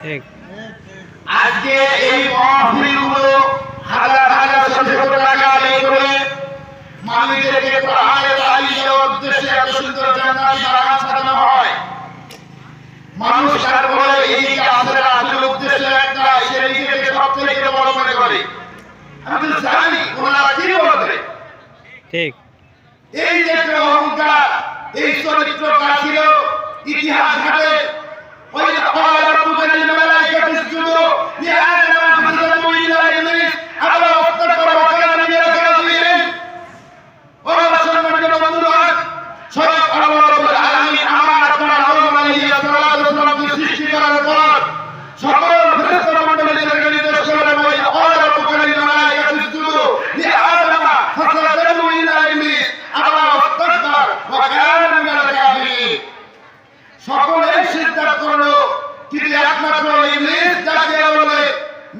আজকে এই মহফিলগুলো হাজার হাজার শত শত টাকা আদায় করে মানুষদেরকে পাহাড়ে তালিয়ে উদ্দেশ্যে এত সুন্দর জান্নাতি বাগান সাজানো হয়। মানুষ তারপরে এই কাজের আসল উদ্দেশ্য একটা সেই নিজেকে সব থেকে বড় মনে করে। আমি জানি ওনারা কি বলবে ঠিক। এই যে একটা অহংকার এই চরিত্রটা ছিল ইতিহাস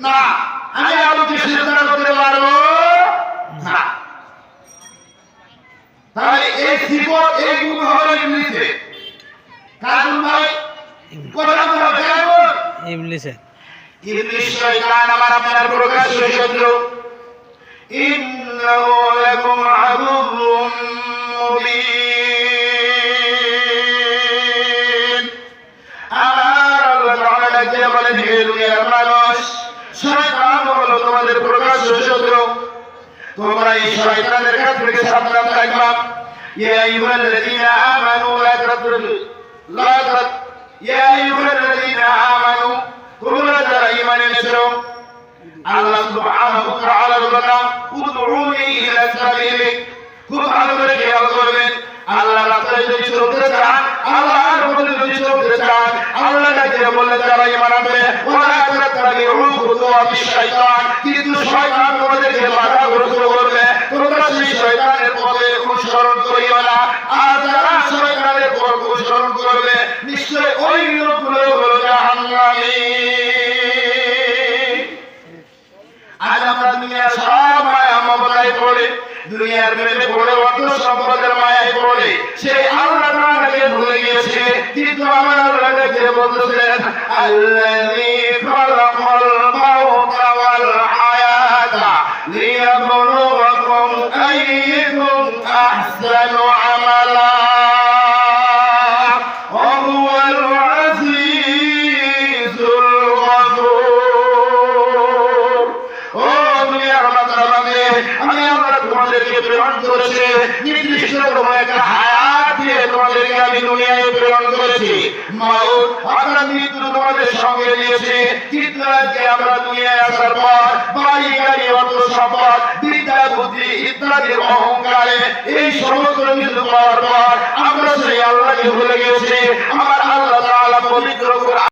না। আমি আলোকে সিদ্ধান্ত করতে পারব? না। তাহলে এই সিফত এই গুণ হলো ইবলিসে কারণ ভাই কথা বলা কেমন ইবলিসের। ইবলিস শয়তান আমার আপনার প্রকাশ্য শত্রু। ইন্নাহু লাকুম আদুউম তোমাদের প্রকাশ্য শত্রু। তোমরা এই শয়তানের কাছ থেকে সাবধান থাকবা। ইয়া আইয়ুহাল্লাযীনা আমানু লা তাতরুল লা তাত ইয়া আইয়ুহাল্লাযীনা আমানু, তোমরা যারা ঈমান এনেছো, আল্লাহ সুবহানাহু ওয়া তাআলা বলেন উদউনি ইলা সাবিলি খুব ভালো করে খেয়াল করবেন। আল্লাহ রাস্তায় যদি চলতে চান, আল্লাহর পথে যদি চলতে চান, আল্লাহ যে বললে যারা ঈমান আনবে ওরা তাত্তাবিউ খুতুওয়াতি শাইতান শয়তান তোমাদেরকে করবে। তোমরা সেই শয়তানের পথে অনুসরণ করিও না। আর যারা শয়তানের পথ অনুসরণ করবে, নিশ্চয় ওই লোকগুলো হলো জাহান্নামী। আজ আমরা দুনিয়ার সব মায়া মমতায় পড়ে, দুনিয়ার প্রেমে পড়ে, অর্থ সম্পদের মায়ায় পড়ে। সেই আল্লাহ ভুলে গিয়েছে, কিন্তু আমার আল্লাহ বলতেছেন আল্লাযী আহসানু আমালা وهو العزيز الغفور ও দুনিয়ার মাতাবাদে আমি আল্লাহ তোমাদেরকে প্রেরণ করেছি নির্দিষ্ট কোনো একটা হায়াত দিয়ে তোমাদেরকে আমি দুনিয়ায় প্রেরণ করেছি মাউত অর্থাৎ মৃত্যু তোমাদের সঙ্গে দিয়েছি কিন্তু আজকে আমরা দুনিয়ায় আসার ইত্যাদির অহংকারে এই সমস্ত কিছু পাওয়ার পর আমরা সেই আল্লাহকে ভুলে গেছি আমার